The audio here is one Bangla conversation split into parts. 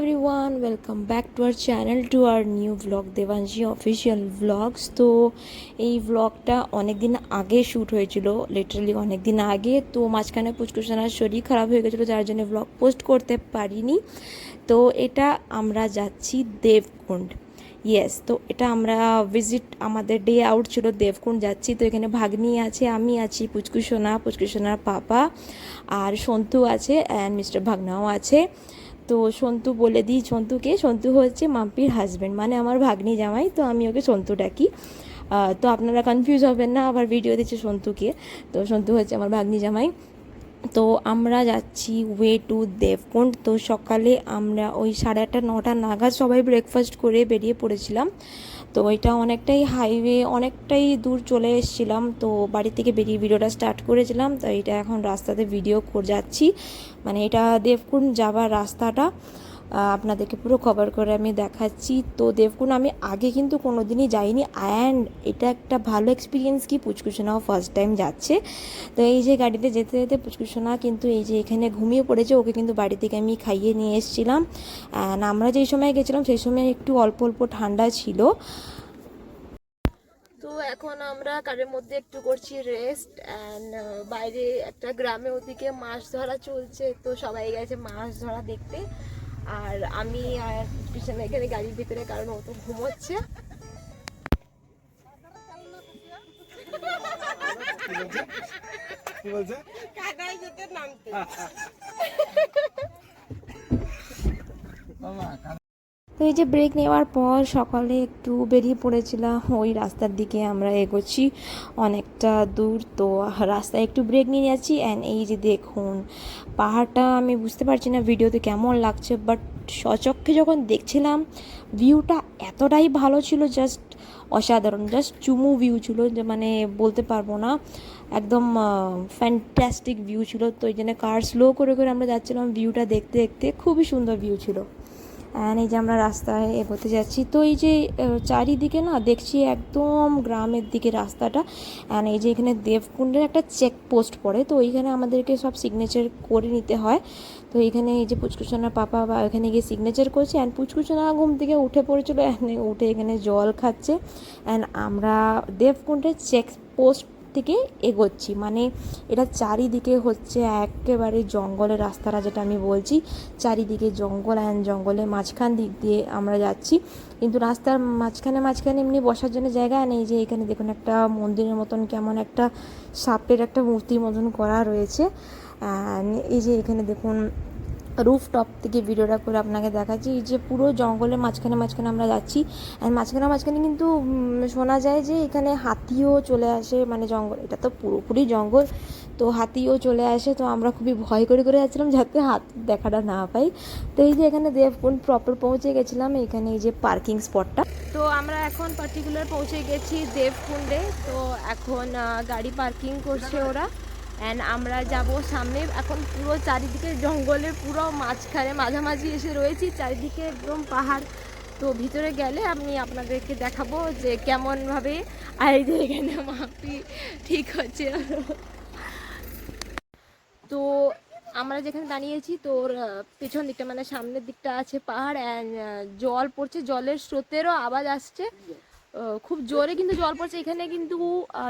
Everyone welcome back to our channel to our new vlog Debangshi official vlogs তো এই ব্লগটা অনেক দিন আগে শ্যুট হয়েছিল লিটারালি অনেক দিন আগে। তো মাঝখানে পুচকুসোনার শরীর খারাপ হয়ে গেছিল, যার জন্য ব্লগ পোস্ট করতে পারিনি। তো এটা আমরা যাচ্ছি দেবকুণ্ড। ইয়েস তো এটা আমরা ভিজিট আমাদের ডে আউট ছিল দেবকুণ্ড যাচ্ছি। তো এখানে ভাগ্নি আছে, আমি আছি পুচকুসোনা পুচকুসোনার পাপা, আর সন্তু আছে অ্যান্ড মিস্টার ভাগনাও আছে। তো সন্তু বলে দিই, সন্তুকে, সন্তু হচ্ছে মাম্পির হাজব্যান্ড মানে আমার ভাগ্নি জামাই, তো আমি ওকে সন্তু ডাকি। তো আপনারা কনফিউজ হবেন না, আবার ভিডিও দিচ্ছে সন্তুকে। তো সন্তু হচ্ছে আমার ভাগ্নি জামাই। তো আমরা যাচ্ছি ওয়ে টু দেবকুণ্ড তো সকালে আমরা ওই সাড়ে আটটা, নটা নাগাদ সবাই ব্রেকফাস্ট করে বেরিয়ে পড়েছিলাম। তো এটা অনেকটাই হাইওয়ে অনেকটাই দূর চলে এসেছিলাম। তো বাড়ি থেকে বেরিয়ে ভিডিওটা স্টার্ট করেছিলাম। তো এটা এখন রাস্তাতে ভিডিও যাচ্ছি। মানে এটা দেবকুণ্ড যাবার রাস্তাটা। আপনাদেরকে পুরো কভার করে আমি দেখাচ্ছি। তো দেবকুণ্ড আমি আগে কিন্তু কোনো দিনই যাইনি। অ্যান্ড এটা একটা ভালো এক্সপিরিয়েন্স কি? পুচকুসোনাও ফার্স্ট টাইম যাচ্ছে। তো এই যে গাড়িতে যেতে যেতে পুচকুসোনা কিন্তু এই যে এখানে ঘুমিয়ে পড়েছে, ওকে কিন্তু বাড়ি থেকে আমি খাইয়ে নিয়ে এসেছিলাম। অ্যান্ড আমরা যেই সময় গেছিলাম, সেই সময় একটু অল্প অল্প ঠান্ডা ছিল। তো এখন আমরা কারের মধ্যে একটু করছি রেস্ট অ্যান্ড বাইরে একটা গ্রামে ওদিকে মাছ ধরা চলছে। তো সবাই গেছে মাছ ধরা দেখতে। আর আমি আর পিছনে এখানে গাড়ির ভিতরে কারণ অত তো ঘুমোচ্ছে। কি বলছে? কাদায় যেতে নামতে। তো এই যে ব্রেক নেওয়ার পর সকালে একটু বেরিয়ে পড়েছিলাম, ওই রাস্তার দিকে আমরা এগোচ্ছি। অনেকটা দূর তো রাস্তায় একটু ব্রেক নিয়ে যাচ্ছি অ্যান্ড এই যে দেখুন, পাহাড়টা আমি বুঝতে পারছি না ভিডিওতে কেমন লাগছে বাট সচক্ষে যখন দেখছিলাম ভিউটা এতটাই ভালো ছিল জাস্ট অসাধারণ জাস্ট চুমু ভিউ ছিল, যে মানে বলতে পারব না, একদম ফ্যান্টাস্টিক ভিউ ছিল। তো এই জন্য কার স্লো করে করে আমরা যাচ্ছিলাম ভিউটা দেখতে দেখতে, খুবই সুন্দর ভিউ ছিল। অ্যান্ড এই যে আমরা রাস্তায় এগোতে যাচ্ছি, তো এই যে চারিদিকে না দেখছি একদম গ্রামের দিকে রাস্তাটা। অ্যান্ড এই যে এখানে দেবকুণ্ডের একটা চেক পোস্ট পড়ে, তো ওইখানে আমাদেরকে সব সিগনেচার করে নিতে হয়। তো এখানে এই যে পুচকুচনার পাপা বা এখানে গিয়ে সিগনেচার করছে অ্যান্ড পুচকুচনা ঘুম থেকে উঠে পড়েছিল। অ্যান্ড উঠে এখানে জল খাচ্ছে। অ্যান্ড আমরা দেবকুণ্ডের চেক পোস্ট থেকে এগোচ্ছি। মানে এটা চারিদিকে হচ্ছে একেবারে জঙ্গলের রাস্তাটা যেটা আমি বলছি, চারিদিকে জঙ্গল অ্যান্ড জঙ্গলের মাঝখান দিক দিয়ে আমরা যাচ্ছি। কিন্তু রাস্তার মাঝখানে মাঝখানে এমনি বসার জন্য জায়গা নেই যে এখানে দেখুন একটা মন্দিরের মতন কেমন একটা সাপের একটা মূর্তির মতন করা রয়েছে। এই যে এখানে দেখুন রুফ টপ থেকে ভিডিওটা করে আপনাকে দেখাচ্ছি। এই যে পুরো জঙ্গলের মাঝখানে মাঝখানে আমরা যাচ্ছি। আর মাঝখানে মাঝখানে কিন্তু শোনা যায় যে এখানে হাতিও চলে আসে মানে জঙ্গল, এটা তো পুরোপুরি জঙ্গল। তো হাতিও চলে আসে, তো আমরা খুবই ভয় করে করে যাচ্ছিলাম যাতে হাত দেখাটা না পাই। তো এই যে এখানে দেবকুণ্ড প্রপার পৌঁছে গেছিলাম, এখানে এই যে পার্কিং স্পটটা তো আমরা এখন পার্টিকুলার পৌঁছে গেছি দেবকুণ্ডে। তো এখন গাড়ি পার্কিং করছে ওরা। অ্যান্ড আমরা যাব সামনে। এখন পুরো চারিদিকে জঙ্গলের পুরো মাঝখানে মাঝামাঝি এসে রয়েছি। চারিদিকে একদম পাহাড়। তো ভিতরে গেলে আমি আপনাদেরকে দেখাবো যে কেমনভাবে আর এখানে মাপি ঠিক হচ্ছে। তো আমরা যেখানে দাঁড়িয়েছি তোর পেছন দিকটা মানে সামনের দিকটা আছে পাহাড়। অ্যান্ড জল পড়ছে, জলের স্রোতেরও আওয়াজ আসছে। খুব জোরে কিন্তু জল পড়ছে। এখানে কিন্তু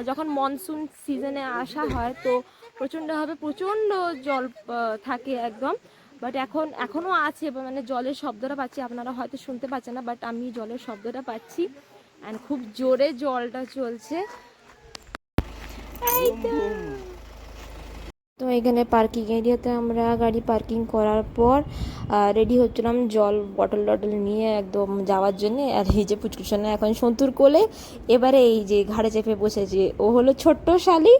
যখন মনসুন সিজনে আসা হয়, তো প্রচণ্ডভাবে প্রচণ্ড জল থাকে একদম। বাট এখন, এখনও আছে মানে জলের শব্দটা পাচ্ছি। আপনারা হয়তো শুনতে পাচ্ছেন না বাট আমি জলের শব্দটা পাচ্ছি। অ্যান্ড খুব জোরে জলটা চলছে। তো এখানে পার্কিং এরিয়াতে আমরা গাড়ি পার্কিং করার পর রেডি হচ্ছিলাম জল বটল টটল নিয়ে একদম যাওয়ার জন্যে। আর এই যে পুচকুসোনা এখন সন্তুর কোলে। এবারে এই যে ঘাড়ে চেপে বসেছে। ও হলো ছোট্ট শালি।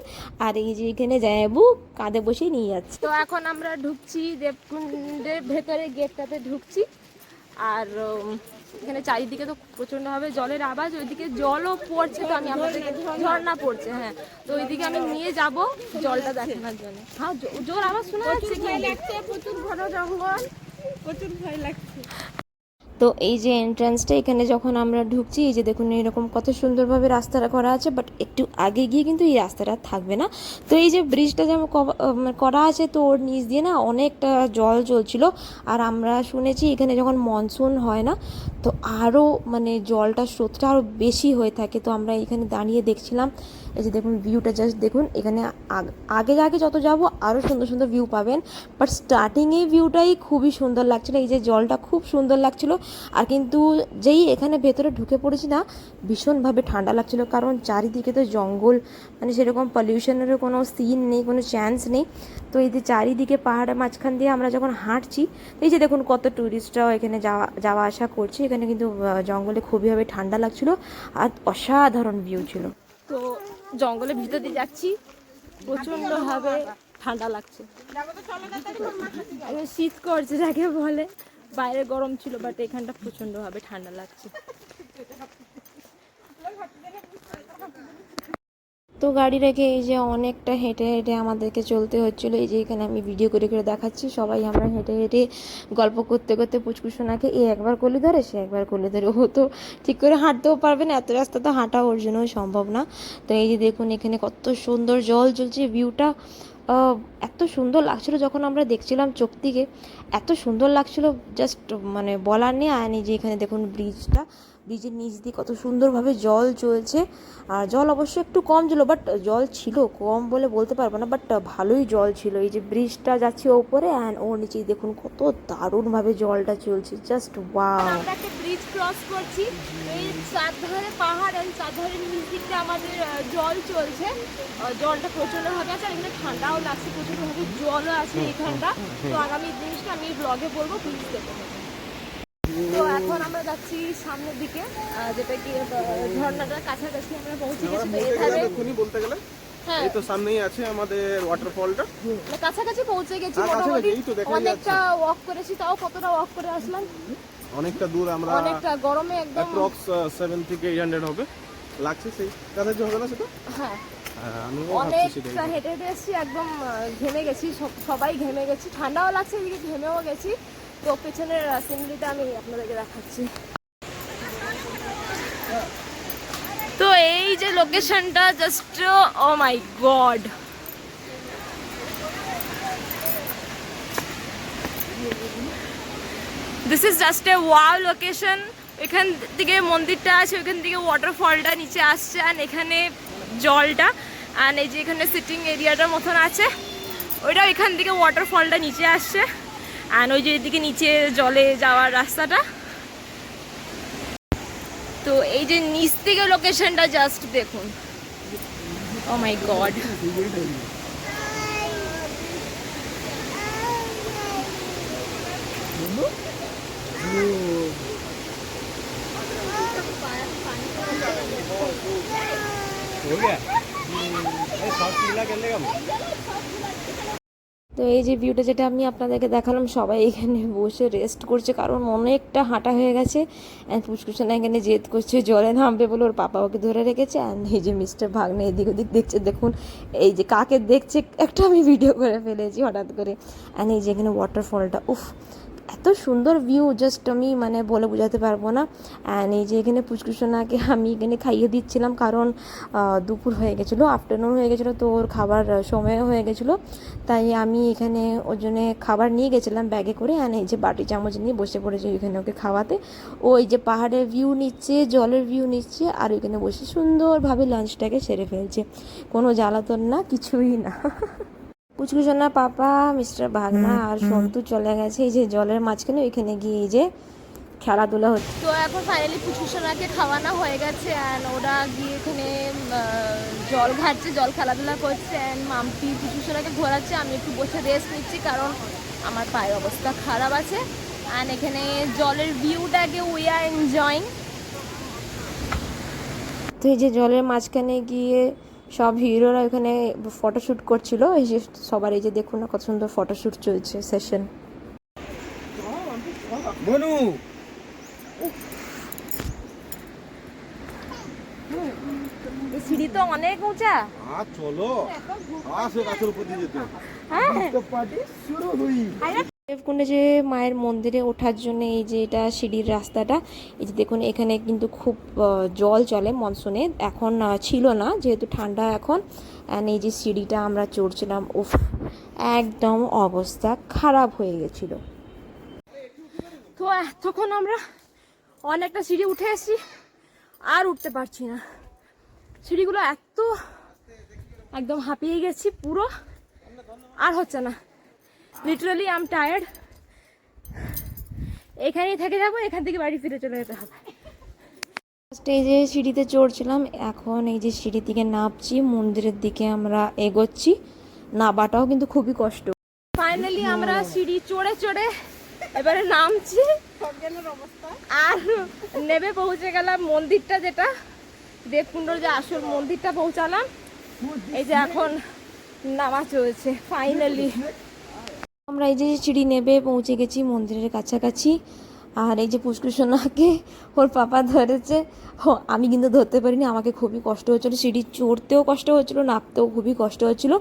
আর এই যে এখানে জায়াবু কাঁধে বসে নিয়ে যাচ্ছে। তো এখন আমরা ঢুকছি দেবকুণ্ডের ভেতরে গেটটাতে ঢুকছি। আর এখানে চারিদিকে তো প্রচণ্ডভাবে জলের আওয়াজ, ওইদিকে জলও পড়ছে তো আমি, আমাদের ঝর্ণা পড়ছে হ্যাঁ। তো ওইদিকে আমি নিয়ে যাব জলটা দেখানোর জন্য। হ্যাঁ জোর আওয়াজ শোনা যাচ্ছে প্রচুর ঘন জঙ্গল, প্রচুর ভয় লাগছে। তো এই যে এন্ট্রান্সটা এখানে যখন আমরা ঢুকছি, এই যে দেখুন এরকম কত সুন্দরভাবে রাস্তাটা করা আছে বাট একটু আগে গিয়ে কিন্তু এই রাস্তাটা থাকবে না। তো এই যে ব্রিজটা যেমন করা আছে, তো ওর নিচ দিয়ে না অনেকটা জল চলছিল। আর আমরা শুনেছি এখানে যখন মনসুন হয় না, তো আরও মানে জলটা স্রোতটা আরও বেশি হয়ে থাকে। তো আমরা এখানে দাঁড়িয়ে দেখছিলাম এই যে দেখুন ভিউটা জাস্ট দেখুন, এখানে আগ- আগে যত যাব আরও সুন্দর সুন্দর ভিউ পাবেন। বাট স্টার্টিংয়ে ভিউটাই খুবই সুন্দর লাগছিল, এই যে জলটা খুব সুন্দর লাগছিল। আর কিন্তু যেই এখানে ভেতরে ঢুকে পড়েছি না, ভীষণভাবে ঠান্ডা লাগছিল, কারণ চারিদিকে তো জঙ্গল মানে সেরকম পলিউশনেরও কোনো সিন নেই, কোনো চান্স নেই। তো এই যে চারিদিকে পাহাড়ের মাঝখান দিয়ে আমরা যখন হাঁটছি এই যে দেখুন কত ট্যুরিস্টরাও এখানে যাওয়া যাওয়া আসা করছে। এখানে কিন্তু জঙ্গলে খুবইভাবে ঠান্ডা লাগছিল, আর অসাধারণ ভিউ ছিল। তো জঙ্গলের ভিতর দিয়ে যাচ্ছি। প্রচণ্ডভাবে ঠান্ডা লাগছে। শীত করছে যাকে বলে। বাইরে গরম ছিল বাট এখানটা প্রচণ্ডভাবে ঠান্ডা লাগছে। তো গাড়ি রেখে এই যে অনেকটা হেঁটে হেঁটে আমাদেরকে চলতে হচ্ছিল। এই যে এখানে আমি ভিডিও করে করে দেখাচ্ছি। সবাই আমরা হেঁটে হেঁটে গল্প করতে করতে পুচকুসোনাকে এ একবার করলে ধরে, সে একবার করলে ধরে। ও তো ঠিক করে হাঁটতেও পারবে না, এত রাস্তা তো হাঁটা ওর জন্যও সম্ভব না। তো এই যে দেখুন এখানে কত সুন্দর জল চলছে ভিউটা এত সুন্দর লাগছিল যখন আমরা দেখছিলাম চোখ থেকে এত সুন্দর লাগছিল জাস্ট মানে বলার নেই এই যে এখানে দেখুন ব্রিজটা ব্রিজের নিচ দিয়ে কত সুন্দরভাবে জল চলছে। আর জল অবশ্য একটু কম ছিল বাট জল ছিল কম বলে বলতে পারব না বাট ভালোই জল ছিল। এই যে ব্রিজটা যাচ্ছে ওপরে অ্যান্ড ওর নিচে দেখুন কত দারুণভাবে জলটা চলছে জাস্ট ওয়াও আমরা একটা ব্রিজ ক্রস করছি। এই চারধারে পাহাড় আর চারধারের নিচ দিকটা আমাদের জল চলছে। জলটা প্রচণ্ডভাবে আছে, আর এখানে ঠান্ডাও লাগছে, প্রচণ্ডভাবে জলও আছে এখানটা তো আগামী জিনিসটা আমি ব্লগে বলব প্লিজ দেখে। তো এখন আমরা যাচ্ছি সামনের দিকে যেটা কি ঝর্ণাটার কাছাকাছি আমরা পৌঁছে গেছি বলতে গেলে। হ্যাঁ। এই তো সামনেই আছে আমাদের ওয়াটারফলটা কাছাকাছি পৌঁছে গেছি হ্যাঁ, মোটামুটি। অনেকটা ওয়াক করেছি তাও কতটা ওয়াক করে আসলাম? অনেকটা দূর আমরা অনেকটা গরমে একদম অ্যাপ্রক্স থেকে এইট হান্ড্রেড হবে। লাগছে সেই কাছাকাছি হবে না সেটা? হ্যাঁ। হ্যাঁ অনেকটা হেঁটে হেঁটে এসেছি একদম ঘেমে গেছি সব- সবাই ঘেমে গেছি। ঠান্ডাও লাগছে এদিকে ঘেমেও গেছি। তো পেছনের সিনারিটা আমি আপনাদেরকে দেখাচ্ছি। তো এই যে লোকেশনটা just oh my god this is just a wow location এখান থেকে মন্দিরটা আছে, ওখান থেকে ওয়াটারফলটা নিচে আসছে আর এখানে জলটা আর এই যে এখানে সিটিং এরিয়াটার মতন আছে ওইটা এখান থেকে ওয়াটারফলটা নিচে আসছে। আর ওই যে এদিকে নিচে জলে যাওয়ার রাস্তাটা। তো এই যে নিচ থেকে লোকেশনটা জাস্ট দেখুন। ও মাই গড তো এই যে ভিউটা যেটা আমি আপনাদেরকে দেখালাম, সবাই এখানে বসে রেস্ট করছে কারণ অনেকটা হাঁটা হয়ে গেছে অ্যান্ড পুষ্কুসোনা এখানে জেদ করছে, জলে নামবে বলে ওর পাপা ওকে ধরে রেখেছে অ্যান্ড এই যে মিস্টার ভাগ্নে এদিক ওদিক দেখছে, দেখুন এই যে কাকে দেখছে, একটা আমি ভিডিও করে ফেলেছি হঠাৎ করে অ্যান্ড এই যে এখানে ওয়াটারফলটা উফ এত সুন্দর ভিউ জাস্ট আমি মানে বলে বোঝাতে পারব না। অ্যান্ড এই যে এখানে পুচকুসোনাকে আমি এখানে খাইয়ে দিচ্ছিলাম কারণ দুপুর হয়ে গেছিল আফটারনুন হয়ে গেছিল তো ওর খাবার আহ, সময়ও হয়ে গেছিল। তাই আমি এখানে ওর জন্যে খাবার নিয়ে গেছিলাম ব্যাগে করে অ্যান্ড এই যে বাটি চামচ নিয়ে বসে পড়েছি ওইখানে ওকে খাওয়াতে। ও এই যে পাহাড়ের ভিউ নিচ্ছে জলের ভিউ নিচ্ছে আর ওইখানে বসে সুন্দরভাবে লাঞ্চটাকে সেরে ফেলছে। কোনো জ্বালাতন না কিছুই না। পুচকুসোনা পাপা মিস্টার ভাগনা আর সন্তু চলে গেছে এই যে জলের মাঝখানে ওইখানে গিয়ে এই যে খেলাধুলা হচ্ছে। তো এখন ফাইনালি পুচকুসোনাকে খাওয়ানো হয়ে গেছে অ্যান্ড ওরা গিয়ে এখানে জল ঘাটছে জল খেলাধুলা করছে অ্যান্ড মাম্পি পুচকুসোনাকে ঘোরাচ্ছে। আমি একটু বসে রেস্ট নিচ্ছি কারণ আমার পায়ের অবস্থা খারাপ আছে। অ্যান্ড এখানে জলের ভিউটাকে উই আর এনজয়িং তো এই যে জলের মাঝখানে গিয়ে সব হিরোরা ওখানে ফটোশ্যুট করছিল এই যে সবার এই যে দেখুন না কত সুন্দর ফটোশ্যুট চলছে সেশন বনু! সিঁড়ি তো অনেক উঁচা। আর চলো। আসো গাছের উপর দিয়ে যেতে। হ্যাঁ। তো পার্টি শুরু হই। দেবকুণ্ডে যে মায়ের মন্দিরে ওঠার জন্য এই যে এটা সিঁড়ির রাস্তাটা, এই যে দেখুন এখানে কিন্তু খুব জল চলে মনসুনে। এখন ছিল না, যেহেতু ঠান্ডা এখন। এই যে সিঁড়িটা আমরা চড়ছিলাম, উফ, একদম অবস্থা খারাপ হয়ে গেছিল। তো তখন আমরা অনেকটা সিঁড়ি উঠে এসেছি, আর উঠতে পারছি না। সিঁড়িগুলো এত একদম হাঁপিয়ে গেছি পুরো, আর হচ্ছে না। লিটারালি আম টায়ার্ড এখানেই থেকে যাব এখান থেকে বাড়ি ফিরে চলে যেতে হবে। ফার্স্টে এই যে সিঁড়িতে চড়ছিলাম এখন এই যে সিঁড়ি থেকে নামছি মন্দিরের দিকে আমরা এগোচ্ছি। নাবাটাও কিন্তু খুবই কষ্ট। ফাইনালি আমরা সিঁড়ি চড়ে চড়ে এবারে নামছি। আর নেবে পৌঁছে গেলাম মন্দিরটা যেটা। দেবকুণ্ডর যে আসল মন্দিরটা পৌঁছালাম। এই যে এখন নামা চলছে ফাইনালি আমরা এই যে সিঁড়ি নেবে পৌঁছে গেছি মন্দিরের কাছাকাছি। আর এই যে পুষ্কৃষ্ণাকে ওর পাপা ধরেছে আমি কিন্তু ধরতে পারিনি, আমাকে খুবই কষ্ট হচ্ছিল। সিঁড়ি চড়তেও কষ্ট হচ্ছিল নামতেও খুবই কষ্ট হচ্ছিল।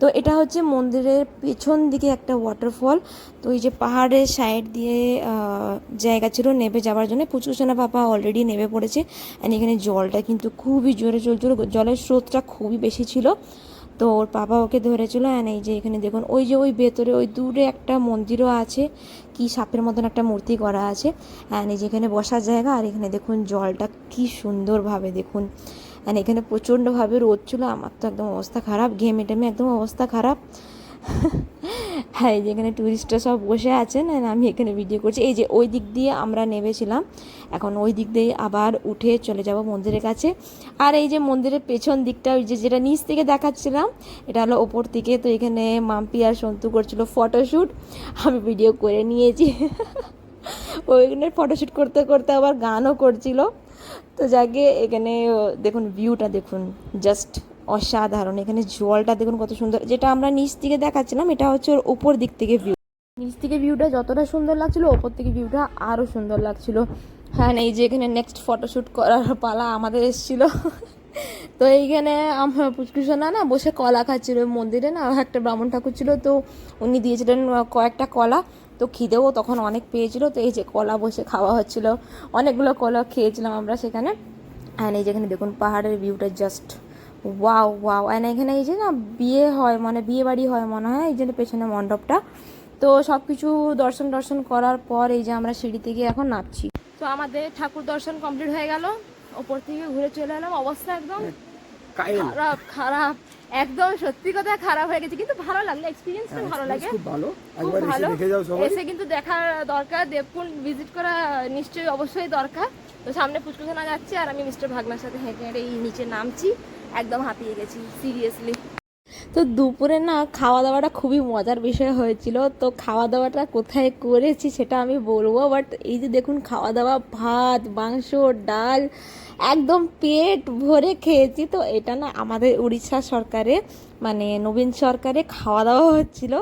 তো এটা হচ্ছে মন্দিরের পেছন দিকে একটা ওয়াটারফল তো এই যে পাহাড়ের সাইড দিয়ে জায়গা ছিল নেবে যাওয়ার জন্য। পুচকুসোনা পাপা অলরেডি নেমে পড়েছে। অ্যান্ড এখানে জলটা কিন্তু খুবই জোরে চলছিল। জলের স্রোতটা খুবই বেশি ছিল। তো ওর বাবা ওকে ধরেছিল অ্যান্ড এই যে এখানে দেখুন, ওই যে ওই ভেতরে, ওই দূরে একটা মন্দিরও আছে, কি সাপের মতন একটা মূর্তি করা আছে অ্যান্ড এই যে এখানে বসার জায়গা, আর এখানে দেখুন জলটা কি সুন্দরভাবে দেখুন অ্যান্ড এখানে প্রচণ্ডভাবে রোদ ছিল, আমার তো একদম অবস্থা খারাপ ঘেমে টেমে একদম অবস্থা খারাপ হ্যাঁ এই যে এখানে টুরিস্টরা সব বসে আছেন and আমি এখানে ভিডিও করছি। এই যে ওই দিক দিয়ে আমরা নেমেছিলাম, এখন ওই দিক দিয়ে আবার উঠে চলে যাব মন্দিরের কাছে। আর এই যে মন্দিরের পেছন দিকটা, ওই যে যেটা নিচ থেকে দেখাচ্ছিলাম, এটা হলো ওপর থেকে। তো এখানে মাম্পি আর সন্তু করছিল ফটোশ্যুট আমি ভিডিও করে নিয়েছি। ওইখানে ফটোশ্যুট করতে করতে আবার গানও করছিল। তো যাকে এখানে, দেখুন ভিউটা দেখুন জাস্ট অসাধারণ। এখানে জলটা দেখুন কত সুন্দর। যেটা আমরা নিচ থেকে দেখাচ্ছিলাম, এটা হচ্ছে ওর উপর দিক থেকে ভিউ নিচ থেকে ভিউটা যতটা সুন্দর লাগছিল, ওপর থেকে ভিউটা আরও সুন্দর লাগছিল। হ্যাঁ এই যে এখানে নেক্সট ফটোশ্যুট করার পালা আমাদের এসেছিল। তো এইখানে আমার পুচকুসোনা না বসে কলা খাচ্ছিল। মন্দিরে না একটা ব্রাহ্মণ ঠাকুর ছিল, তো উনি দিয়েছিলেন কয়েকটা কলা। তো খিদেও তখন অনেক পেয়েছিল। তো এই যে কলা বসে খাওয়া হচ্ছিল। অনেকগুলো কলা খেয়েছিলাম আমরা সেখানে। অ্যান্ড এই যেখানে দেখুন পাহাড়ের ভিউটা জাস্ট ওয়াও ওয়াও অ্যান্ড এখানে এই যে না বিয়ে হয় মানে বিয়ে বাড়ি হয় মনে হয় এই জন্য পেছনে মণ্ডপটা। তো সব কিছু দর্শন দর্শন করার পর এই যে আমরা সিঁড়ি থেকে এখন নামছি। তো আমাদের ঠাকুর দর্শন কমপ্লিট হয়ে গেল। ওপর থেকে ঘুরে চলে এলাম। অবস্থা একদম খারাপ খারাপ। একদম সত্যি কথা খারাপ হয়ে গেছে। কিন্তু ভালো লাগল এক্সপিরিয়েন্সটা ভালো লাগে। খুব ভালো। এসে ভালো। দেখে যাও সবাই। এসে কিন্তু দেখার দরকার। দেবকুণ্ড ভিজিট করা নিশ্চয়ই অবশ্যই দরকার। তো সামনে পুষ্কুখানা যাচ্ছে আর আমি মিস্টার ভাগনার সাথে হেঁটে হেঁটে এই নিচে নামছি। একদম হাঁপিয়ে গেছি সিরিয়াসলি তো দুপুরে না খাওয়া দাওয়াটা খুবই মজার বিষয় হয়েছিল। তো খাওয়া দাওয়াটা কোথায় করেছি সেটা আমি বলব বাট এই যে দেখুন খাওয়া দাওয়া, ভাত, মাংস, ডাল, একদম পেট ভরে খেয়েছি। তো এটা না আমাদের উড়িষ্যা সরকারে মানে নবীন সরকারে খাওয়া দাওয়া হচ্ছিল।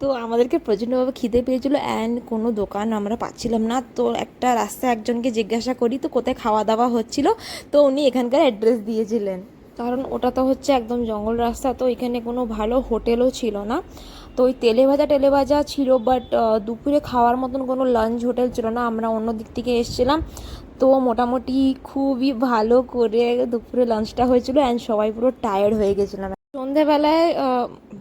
তো আমাদেরকে প্রচণ্ডভাবে খিদে পেয়েছিল অ্যান্ড কোনো দোকান আমরা পাচ্ছিলাম না। তো একটা রাস্তায় একজনকে জিজ্ঞাসা করি, তো কোথায় খাওয়া দাওয়া হচ্ছিল? তো উনি এখানকার অ্যাড্রেস দিয়েছিলেন। কারণ ওটা তো হচ্ছে একদম জঙ্গল রাস্তা, তো এখানে কোনো ভালো হোটেলও ছিল না। তো ওই তেলে ভাজা, টেলে ভাজা ছিল বাট দুপুরে খাওয়ার মতন কোনো লাঞ্চ হোটেল ছিল না। আমরা অন্য দিক থেকে এসছিলাম। তো মোটামুটি খুবই ভালো করে দুপুরে লাঞ্চটা হয়েছিল অ্যান্ড সবাই পুরো টায়ার্ড হয়ে গেছিলাম। সন্ধেবেলায়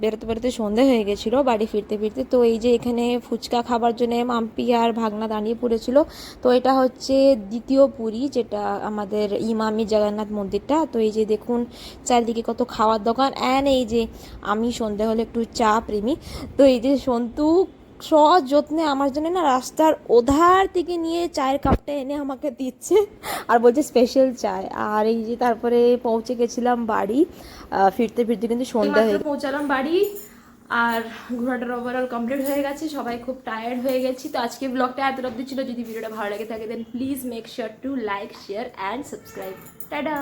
বেরোতে বেরোতে সন্ধে হয়ে গেছিল বাড়ি ফিরতে ফিরতে। তো এই যে এখানে ফুচকা খাবার জন্য মাম্পি আর ভাগনা দাঁড়িয়ে পড়েছিল। তো এটা হচ্ছে দ্বিতীয় পুরী, যেটা আমাদের ইমামি জগন্নাথ মন্দিরটা। তো এই যে দেখুন, চারিদিকে কত খাওয়ার দোকান। অ্যান্ড এই যে আমি সন্ধে হলে একটু চা প্রেমী। তো এই যে সন্তু সযত্নে আমার জন্য না রাস্তার ওধার থেকে নিয়ে চায়ের কাপটা এনে আমাকে দিচ্ছে। আর বলছে স্পেশাল চায়। আর এই যে তারপরে পৌঁছে গেছিলাম বাড়ি। ফিরতে ফিরতে কিন্তু সন্ধ্যা হয়ে পৌঁছালাম বাড়ি আর ঘোরাটার ওভারঅল কমপ্লিট হয়ে গেছে সবাই খুব টায়ার্ড হয়ে গেছি। তো আজকে ব্লগটা এত অব্দি ছিল যদি ভিডিওটা ভালো লাগে থাকে then please make sure to like share and subscribe tata!